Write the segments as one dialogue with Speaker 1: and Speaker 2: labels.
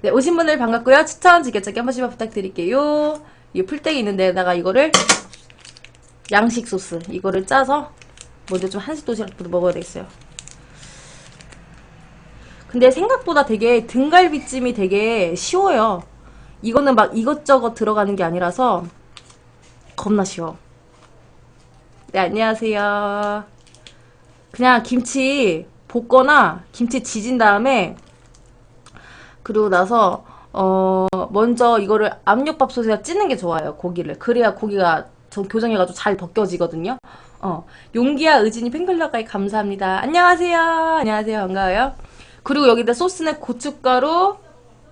Speaker 1: 네, 오신 분들 반갑고요. 추천, 지게차기 한 번씩만 부탁드릴게요. 이 풀떼기 있는 데다가 이거를 양식 소스 이거를 짜서 먼저 좀 한식 도시락부터 먹어야 되겠어요. 근데 생각보다 되게 등갈비찜이 되게 쉬워요. 이거는 막 이것저것 들어가는 게 아니라서 겁나 쉬워. 네, 안녕하세요. 그냥 김치 볶거나 김치 지진 다음에 그리고 나서 어 먼저 이거를 압력밥솥에다 찌는 게 좋아요 고기를. 그래야 고기가 저 교정해가지고 잘 벗겨지거든요. 어 용기야 의진이 팬클럽까지 감사합니다. 안녕하세요. 안녕하세요. 반가워요. 그리고 여기다 소스는 고춧가루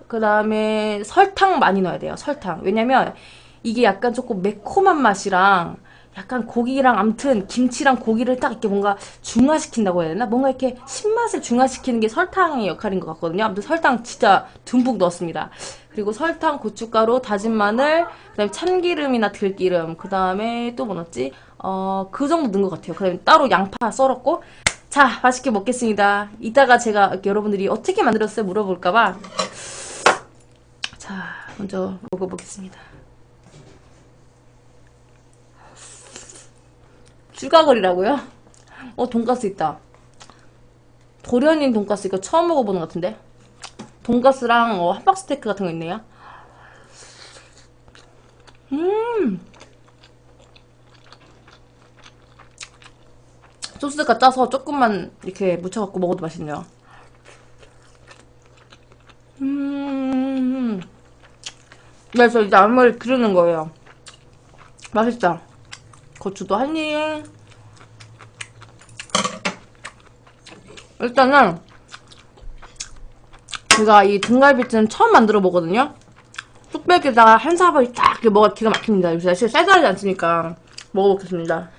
Speaker 1: 그 다음에 설탕 많이 넣어야 돼요 설탕. 왜냐면 이게 약간 조금 매콤한 맛이랑 약간 고기랑 암튼 김치랑 고기를 딱 이렇게 뭔가 중화시킨다고 해야 되나? 뭔가 이렇게 신맛을 중화시키는 게 설탕의 역할인 것 같거든요. 아무튼 설탕 진짜 듬뿍 넣었습니다. 그리고 설탕, 고춧가루, 다진 마늘, 그다음에 참기름이나 들기름, 그다음에 또 뭐 넣었지? 어, 그 정도 넣은 것 같아요. 그다음에 따로 양파 썰었고 자, 맛있게 먹겠습니다. 이따가 제가 여러분들이 어떻게 만들었어요 물어볼까봐 자, 먼저 먹어보겠습니다. 쭈가거리라고요? 어, 돈가스 있다. 도련님 돈가스 이거 처음 먹어보는 것 같은데? 돈가스랑 어, 함박스테이크 같은 거 있네요. 음! 소스가 짜서 조금만 이렇게 묻혀갖고 먹어도 맛있네요. 음. 그래서 이제 앞머리 기르는 거예요. 맛있다. 고추도 한 입. 일단은 제가 이 등갈비찜 처음 만들어 보거든요. 뚝배기에다가 한 사발이 딱 이렇게 먹어 기가 막힙니다. 요새 날씨가 쌀쌀하지 않으니까 먹어보겠습니다.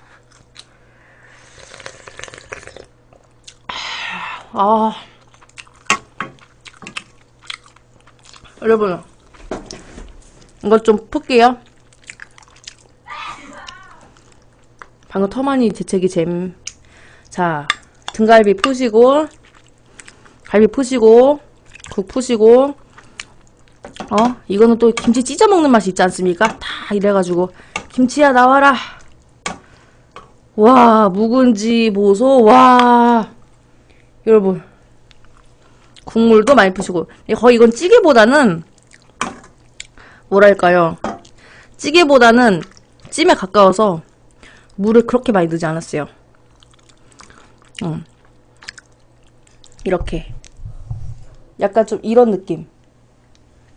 Speaker 1: 아 여러분 이것 좀 풀게요. 방금 터마니 재채기 잼. 자, 등갈비 푸시고, 갈비 푸시고, 국 푸시고, 어? 이거는 또 김치 찢어 먹는 맛이 있지 않습니까? 다 이래가지고, 김치야 나와라. 와, 묵은지 보소, 와. 여러분. 국물도 많이 푸시고. 거의 이건 찌개보다는, 뭐랄까요. 찌개보다는 찜에 가까워서, 물을 그렇게 많이 넣지 않았어요. 음. 이렇게. 약간 좀 이런 느낌.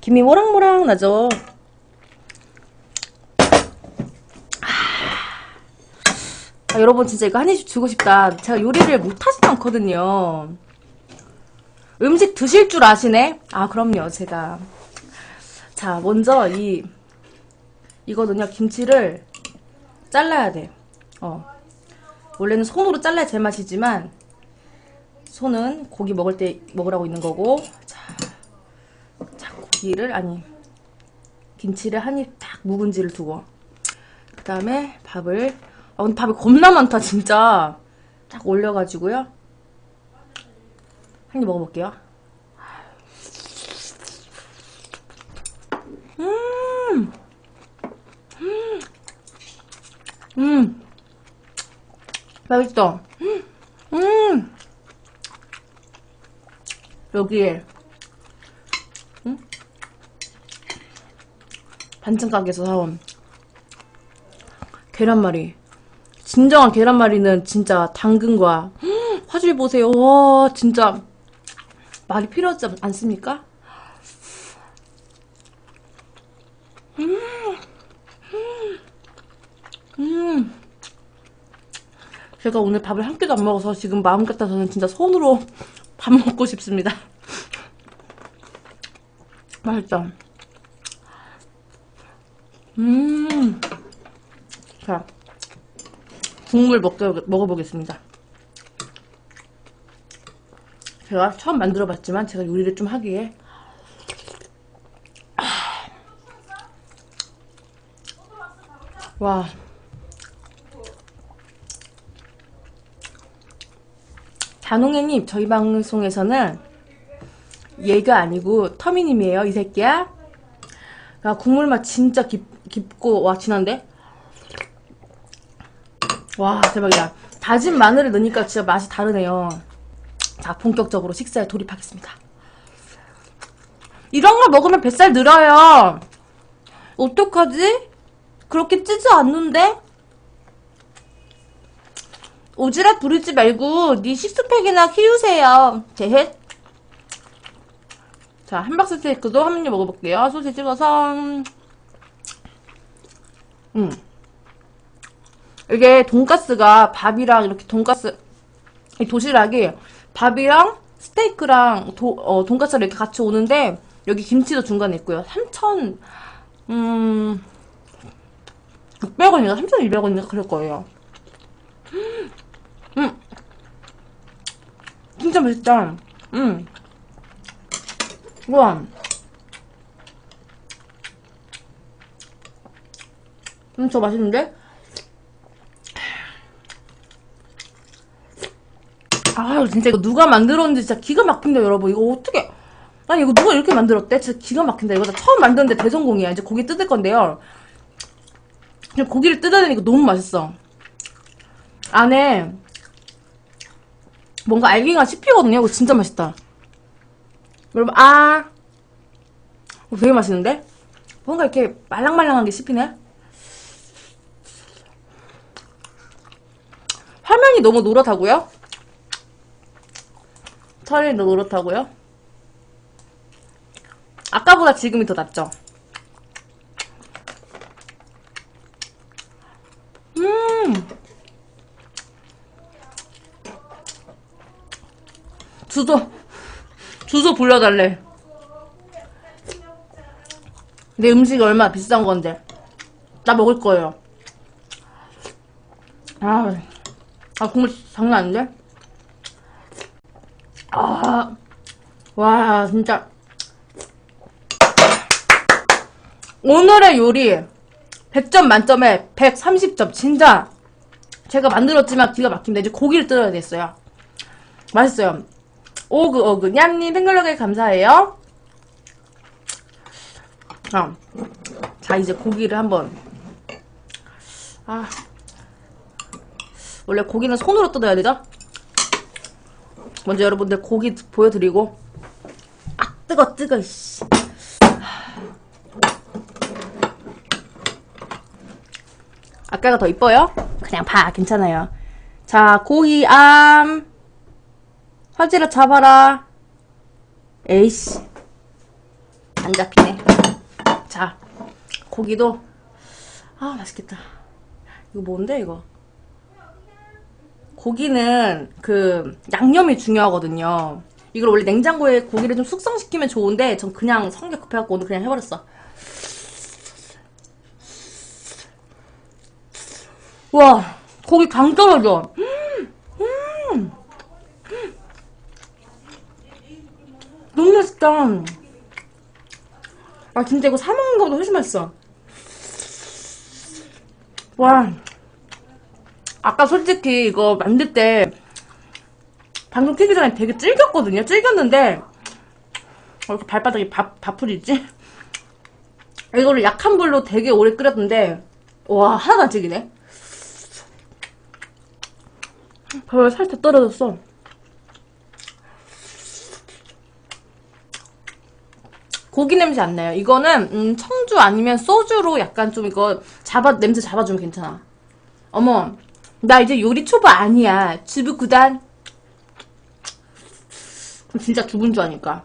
Speaker 1: 김이 모락모락 나죠? 아, 여러분 진짜 이거 한 입씩 주고 싶다. 제가 요리를 못하진 않거든요. 음식 드실 줄 아시네? 아, 그럼요, 제가. 자, 먼저 이, 이거는요, 김치를 잘라야 돼. 어. 원래는 손으로 잘라야 제맛이지만 손은 고기 먹을 때 먹으라고 있는 거고 자, 자 고기를 아니 김치를 한 입 딱 묵은지를 두고 그 다음에 밥을 아 근데 밥이 겁나 많다 진짜. 딱 올려가지고요. 한 입 먹어볼게요. 음! 음. 맛있어. 음. 여기에 음? 반찬 가게에서 사온 계란말이. 진정한 계란말이는 진짜 당근과 음, 화질 보세요. 와 진짜 말이 필요하지 않습니까? 음. 제가 오늘 밥을 한 끼도 안 먹어서 지금 마음 같아서는 진짜 손으로 밥 먹고 싶습니다. 맛있다. 음. 자, 국물 먹겨, 먹어보겠습니다. 제가 처음 만들어 봤지만 제가 요리를 좀 하기에 와 단홍해님 저희 방송에서는 얘가 아니고 터미님이에요, 이 새끼야. 야, 국물 맛 진짜 깊, 깊고, 와, 진한데? 와, 대박이다. 다진 마늘을 넣으니까 진짜 맛이 다르네요. 자, 본격적으로 식사에 돌입하겠습니다. 이런 걸 먹으면 뱃살 늘어요. 어떡하지? 그렇게 찌지 않는데? 오지랖 부리지 말고 네 식스팩이나 키우세요. 제헷. 자, 함박스 스테이크도 한 입 먹어볼게요. 소스 찍어서. 음. 이게 돈가스가 밥이랑 이렇게 돈가스, 이 도시락이 밥이랑 스테이크랑 도, 어, 돈가스를 이렇게 같이 오는데 여기 김치도 중간에 있고요. 3천, 음, 600원인가 3,200원인가 그럴 거예요. 음, 진짜 맛있다. 음, 우와. 음, 저 맛있는데? 아, 진짜 이거 누가 만들었는지 진짜 기가 막힌다, 여러분. 이거 어떻게. 아니, 이거 누가 이렇게 만들었대? 진짜 기가 막힌다. 이거 나 처음 만드는데 대성공이야. 이제 고기 뜯을 건데요. 그냥 고기를 뜯어내니까 너무 맛있어. 안에 뭔가 알갱이가 씹히거든요. 이거 진짜 맛있다. 여러분, 아. 이거 되게 맛있는데? 뭔가 이렇게 말랑말랑한 게 씹히네? 화면이 너무 노랗다고요? 털이 너무 노랗다고요? 아까보다 지금이 더 낫죠? 음! 주소, 주소 불러달래. 내 음식이 얼마나 비싼 건데. 나 먹을 거예요. 아, 아, 국물 장난 아닌데? 아, 와, 진짜. 오늘의 요리 100점 만점에 130점. 진짜 제가 만들었지만 기가 막힙니다. 이제 고기를 뜯어야 됐어요. 맛있어요. 오그 오그 냠님 팬클럽에 감사해요. 아, 자 이제 고기를 한번 아 원래 고기는 손으로 뜯어야 되죠? 먼저 여러분들 고기 보여드리고 아 뜨거 뜨거 씨. 아까가 더 이뻐요? 그냥 봐 괜찮아요 자 고기 암 화질을 잡아라 에이씨 안 잡히네 자 고기도 아 맛있겠다 이거 뭔데 이거 고기는 그 양념이 중요하거든요. 이걸 원래 냉장고에 고기를 좀 숙성시키면 좋은데 전 그냥 성격 급해갖고 오늘 그냥 해버렸어. 와 고기 강 떨어져. 음, 음. 너무 맛있다. 아 진짜 이거 사 먹는 것보다 훨씬 맛있어. 와. 아까 솔직히 이거 만들 때 방송 켜기 전에 되게 질겼거든요. 질겼는데 어, 이렇게 발바닥에 밥, 밥풀이지? 이거를 약한 불로 되게 오래 끓였는데 와 하나도 안 질기네. 밥을 살짝 떨어졌어. 고기 냄새 안 나요. 이거는 음, 청주 아니면 소주로 약간 좀 이거 잡아 냄새 잡아주면 괜찮아. 어머, 나 이제 요리 초보 아니야. 주부 구단. 진짜 주부인 줄 아니까.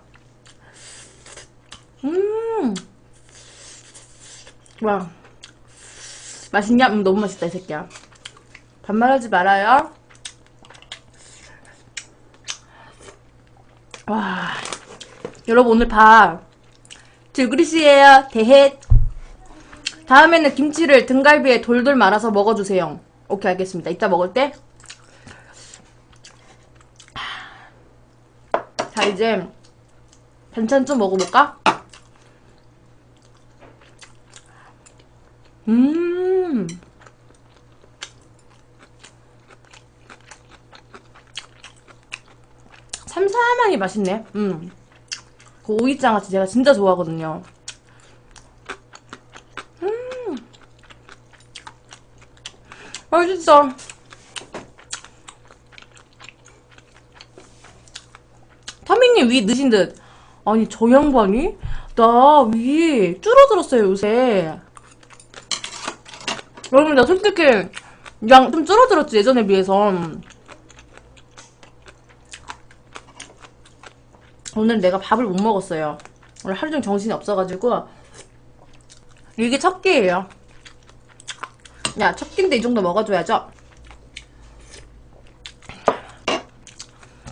Speaker 1: 음. 와. 맛있냐? 음, 너무 맛있다, 이 새끼야. 반말하지 말아요. 와. 여러분, 오늘 밥. 들그리스예요. 대헷. 다음에는 김치를 등갈비에 돌돌 말아서 먹어주세요. 오케이, 알겠습니다. 이따 먹을 때. 자, 이제 반찬 좀 먹어볼까? 음. 삼삼하니 맛있네. 음. 그 오이장아찌 제가 진짜 좋아하거든요. 음. 맛있어. 타미님 위 늦은 듯. 아니, 저 양반이? 나 위 줄어들었어요, 요새. 여러분, 나 솔직히 양 좀 줄어들었지, 예전에 비해서. 오늘 내가 밥을 못 먹었어요. 오늘 하루 종일 정신이 없어가지고. 이게 첫 끼예요. 야, 첫 끼인데 이 정도 먹어줘야죠.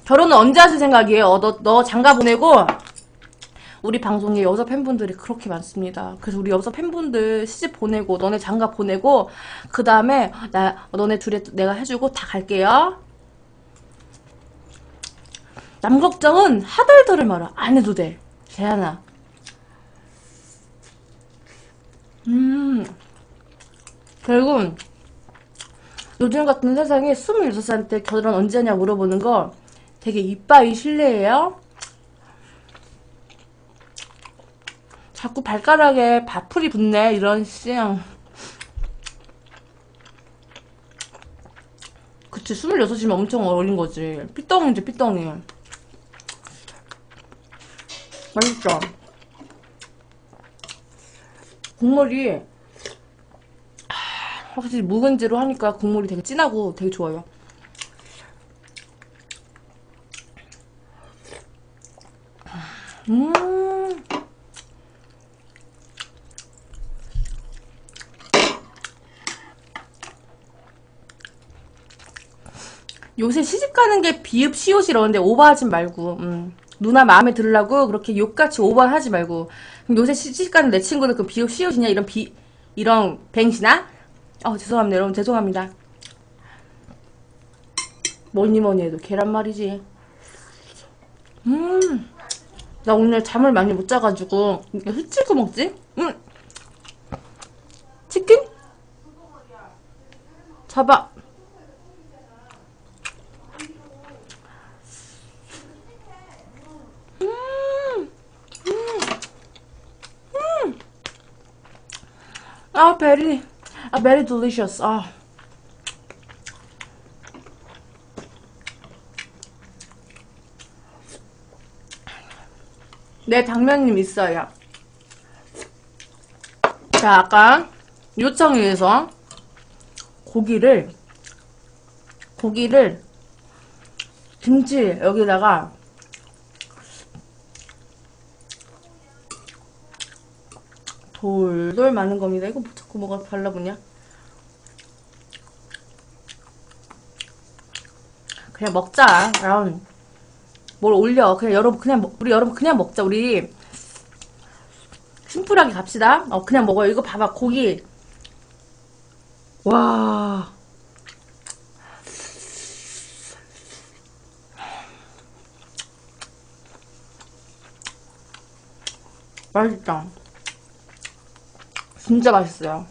Speaker 1: 결혼은 언제 하실 생각이에요? 어, 너, 너 장가 보내고, 우리 방송에 여자 팬분들이 그렇게 많습니다. 그래서 우리 여자 팬분들 시집 보내고, 너네 장가 보내고, 그 다음에, 나, 너네 둘이 내가 해주고 다 갈게요. 남 걱정은 하덜덜을 말아. 안 해도 돼. 재현아. 음. 결국, 요즘 같은 세상에 26살한테 결혼 언제 하냐 물어보는 거 되게 이빠이 실례예요. 자꾸 발가락에 밥풀이 붙네, 이런 씨. 그치, 26이면 엄청 어린 거지. 삐덩이지, 삐덩이. 맛있죠? 국물이 하, 확실히 묵은지로 하니까 국물이 되게 진하고 되게 좋아요. 음. 요새 시집 가는 게 비읍 시옷 이러는데 오버하지 말고 음. 누나 마음에 들으려고 그렇게 욕같이 오버하지 말고 그럼 요새 시집 가는 내 친구들 그 비읍 시옷이냐? 이런 비 이런 뱅시나? 어 죄송합니다 여러분. 죄송합니다. 뭐니 뭐니 해도 계란말이지. 음 나 오늘 잠을 많이 못 자가지고 이게 흩치고 먹지? 음 치킨? 잡아 아, 베리, 아, very delicious. 아. 네, 당면님 있어요. 자, 아까 요청에 의해서 고기를, 고기를 김치 여기다가 돌돌 많은 겁니다. 이거 뭐 자꾸 뭐가 발라보냐? 그냥 먹자. 그럼 뭘 올려? 그냥 여러분 그냥 먹- 우리 여러분 그냥 먹자. 우리 심플하게 갑시다. 어 그냥 먹어요. 이거 봐봐 고기. 와. 맛있다. 진짜 맛있어요.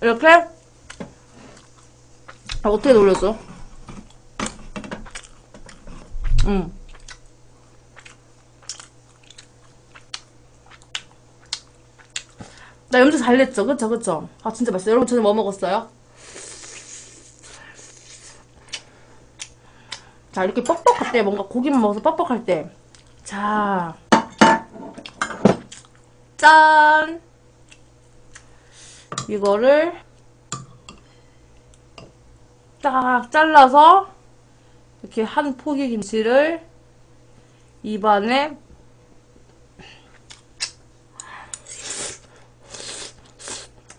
Speaker 1: 이렇게 아, 어떻게 돌렸어? 응. 나 염색 잘 냈죠? 그쵸, 그쵸? 아, 진짜 맛있어요. 여러분, 저는 뭐 먹었어요? 자, 이렇게 뻑뻑할 때, 뭔가 고기만 먹어서 뻑뻑할 때. 자. 짠! 이거를 딱 잘라서 이렇게 한 포기 김치를 입안에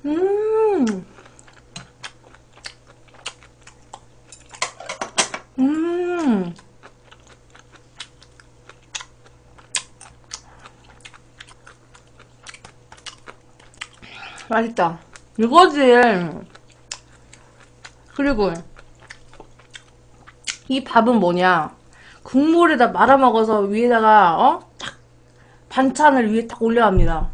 Speaker 1: 음. 음. 맛있다. 이거지. 그리고 이 밥은 뭐냐? 국물에다 말아 먹어서 위에다가 어? 딱 반찬을 위에 딱 올려야 합니다.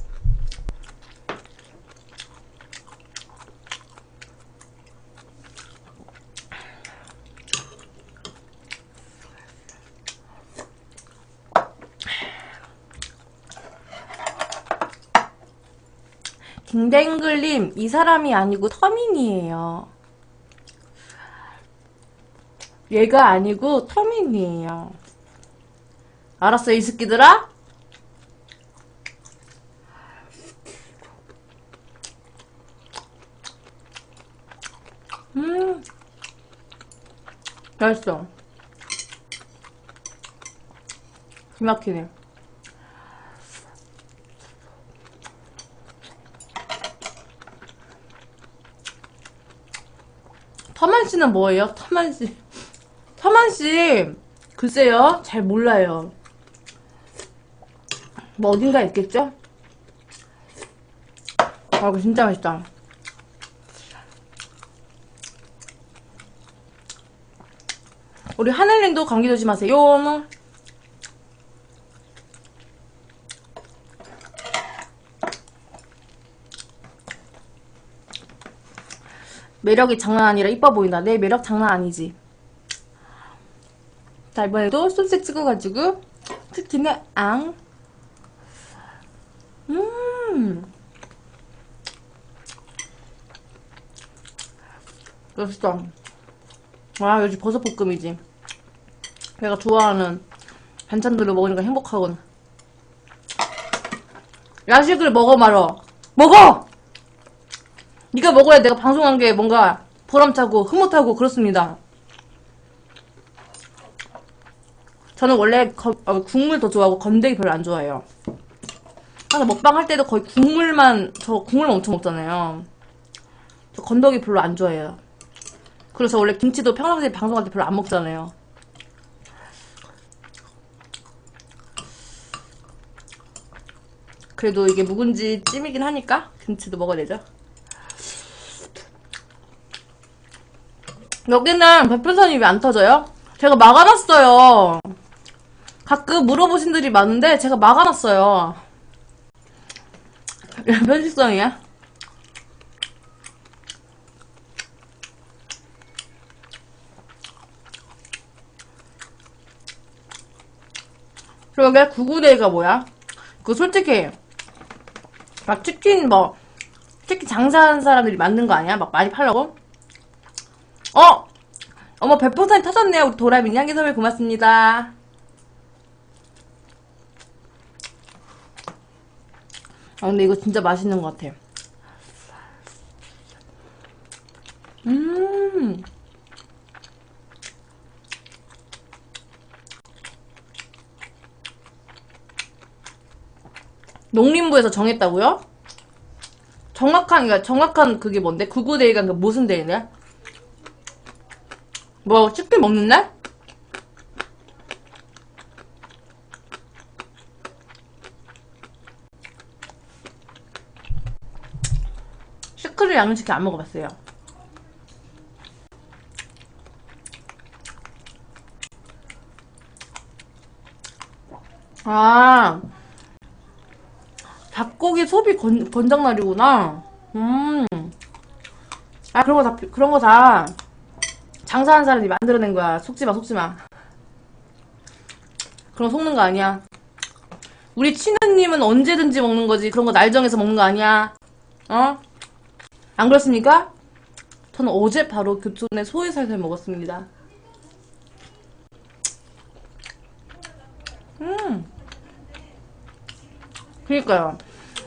Speaker 1: 댕글님, 이 사람이 아니고 터민이에요. 얘가 아니고 터민이에요. 알았어, 이 새끼들아? 음, 맛있어. 기막히네. 터만 씨는 뭐예요? 터만 씨. 터만 씨, 글쎄요. 잘 몰라요. 뭐 어딘가 있겠죠? 아, 이거 진짜 맛있다. 우리 하늘님도 감기 조심하세요. 매력이 장난 아니라 이뻐 보인다. 내 매력 장난 아니지. 자, 이번에도 솜색 찍어가지고, 치킨에 앙. 음. 맛있다. 와, 역시 버섯 볶음이지. 내가 좋아하는 반찬들을 먹으니까 행복하군. 야식을 먹어 말어. 먹어! 네가 먹어야 내가 방송한 게 뭔가 보람차고 흐뭇하고 그렇습니다. 저는 원래 거- 어, 국물 더 좋아하고 건더기 별로 안 좋아해요. 항상 먹방 할 때도 거의 국물만 저 국물 엄청 먹잖아요. 저 건더기 별로 안 좋아해요. 그래서 원래 김치도 평상시에 방송할 때 별로 안 먹잖아요. 그래도 이게 묵은지 찜이긴 하니까 김치도 먹어야 되죠. 여기는 별풍선이 왜 안 터져요? 제가 막아놨어요. 가끔 물어보신 분들이 많은데 제가 막아놨어요. 편식성이야? 그러게 구구데이가 뭐야? 그 솔직히 막 치킨 뭐 치킨 장사하는 사람들이 만든 거 아니야? 막 많이 팔라고? 어! 어머 별풍선이 터졌네요 우리 도라민 향기 선물 고맙습니다 아 근데 이거 진짜 맛있는 것 같아 음 농림부에서 정했다고요? 정확한, 그러니까 정확한 그게 뭔데? 구구데이가 그 무슨 데이인데? 뭐, 치킨 먹는 날? 시크릿 양념치킨 안 먹어봤어요. 아, 닭고기 소비 권, 권장날이구나. 음. 아, 그런 거 다, 그런 거다 장사하는 사람이 만들어낸 거야. 속지 마, 속지 마. 거 속는 거 아니야. 우리 친느님은 언제든지 먹는 거지. 그런 거 날 정해서 먹는 거 아니야. 어? 안 그렇습니까? 저는 어제 바로 교촌에 소해살살 먹었습니다. 음. 그니까요.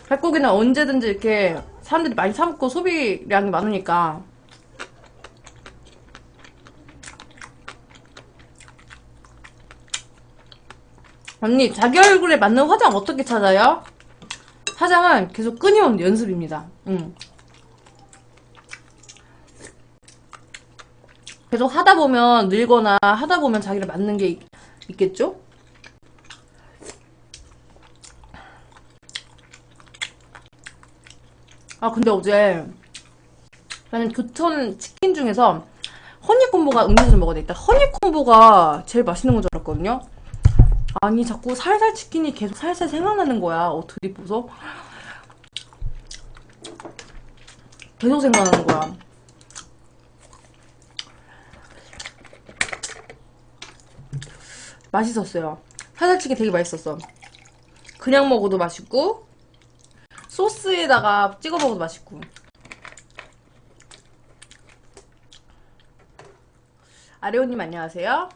Speaker 1: 닭고기는 언제든지 이렇게 사람들이 많이 사먹고 소비량이 많으니까. 언니, 자기 얼굴에 맞는 화장 어떻게 찾아요? 화장은 계속 끊임없는 연습입니다. 응. 계속 하다 보면 늘거나 하다 보면 자기를 맞는 게 있, 있겠죠? 아, 근데 어제 나는 교촌 치킨 중에서 허니콤보가 음료수 먹어야 되겠다. 허니콤보가 제일 맛있는 건 줄 알았거든요. 아니, 자꾸 살살 치킨이 계속 살살 생각나는 거야. 어떻게 보소? 계속 생각나는 거야. 맛있었어요. 살살 치킨 되게 맛있었어. 그냥 먹어도 맛있고, 소스에다가 찍어 먹어도 맛있고. 아레오님 안녕하세요.